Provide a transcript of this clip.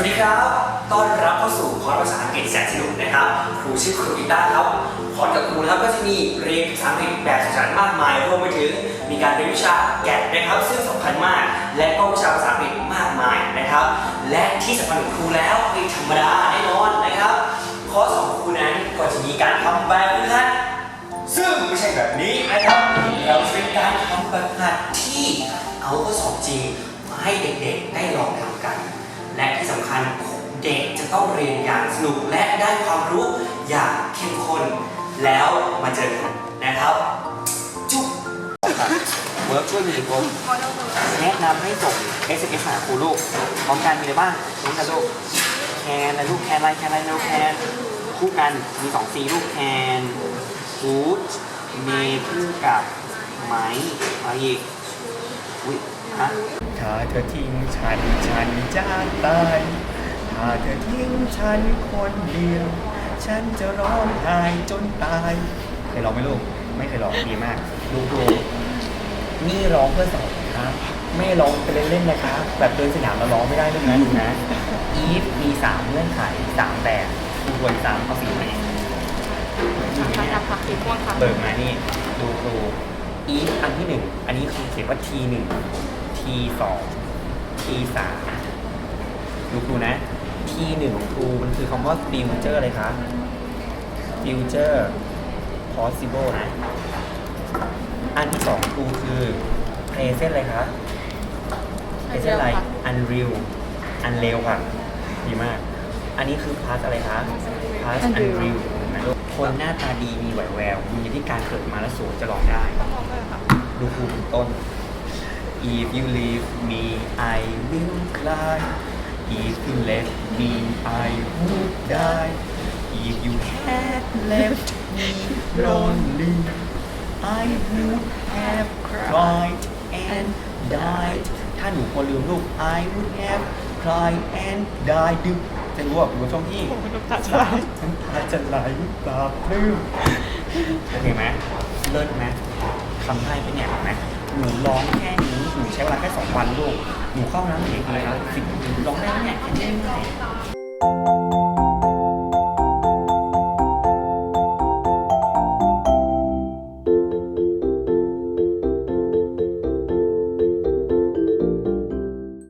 วัสดีครับ ต้อนรับเข้าสู่คอร์สภาษาอังกฤษแสนสนุกนะครับ ครูชื่อครูกีตาครับ คอร์สกับครูนะครับก็จะมีเรียนภาษาอังกฤษแบบสื่อสารมากมายรวมไปถึงมีการเรียนวิชาแกะนะครับ ซึ่งสำคัญมาก และก็วิชาภาษาอังกฤษมากมายนะครับ และที่สำคัญของครูแล้วไม่ธรรมดาแน่นอนนะครับ คอร์สของครูนั้นก็จะมีการทำแบบฝึกหัดซึ่งไม่ใช่แบบนี้นะครับ เราจะเป็นการทำแบบหัดที่เอาข้อสอบจริงมาให้เด็กๆได้ลองทำกัน และที่สำคัญเด็กจะต้องเรียนอย่างสนุกและได้ความรู้อย่างเข้มข้น แล้วมาเจอกันนะครับ จุ๊บเวิร์กช่วยมีอีกคนแนะนำให้ส่ง SMS หาครูลูกพร้อมกันมีอะไรบ้างรู้กันลูกแคนอะลูกแคนอะไรแคนอะไรเร็วแคนคู่กันมีสองซีลูกแคนฟูดเมย์คู่กับไม้อะไรอีกอุ้ยฮะ ถ้าเธอทิ้งฉันฉันจะตายถ้าเธอทิ้งฉันคนเดียว ฉันจะร้องไห้จนตายเคยร้องไหมลูกไม่เคยร้องดีมากดูดูนี่ร้องเพื่อสอบนะครับไม่ร้องไปเล่นๆนะคะแบบเดินสนามเราร้องไม่ได้ด้วยนะดูนะอีฟมีสามเงื่อนไขสามแบบดูควรสามเอาสีไหนค่ะค่ะสีม่วงค่ะเบิกมานี่ดูดูอีฟอันที่หนึ่งอันนี้คือเขียนว่า T หนึ่ง สอง T สามดูครูนะ T หนึ่งของครูมันคือคำว่า future อะไรคะ future possible นะ อันที่สองครูคือ present อะไรคะ present อะไร unreal unreal ค่ะ ดีมาก อันนี้คือ past อะไรคะ past unreal นะลูกคนหน้าตาดีมีไหวแววมีที่การเกิดมาแล้วสวยจะลองได้ต้องมองด้วยค่ะดูครูเป็นต้น If you leave me I will cry If you left me I would die If you had left me lonely I would have cried and died ถ้าหนูควรลืมลูก I would have cried and died ดึกจะรู้ว่าอยู่ช่วงที่โอ้โหน้ำตาจะไหลน้ำตาจะไหลปลาบปลื้มโอเคไหมเลิศไหมทำให้เป็นเนี่ยเห็นไหม หนูร้องแค่นี้หนูใช้เวลาแค่สองวันลูกหนูเข้าน้ำเด็กเลยครับสิบหนูร้องได้ไมเนี่ยแค่นี้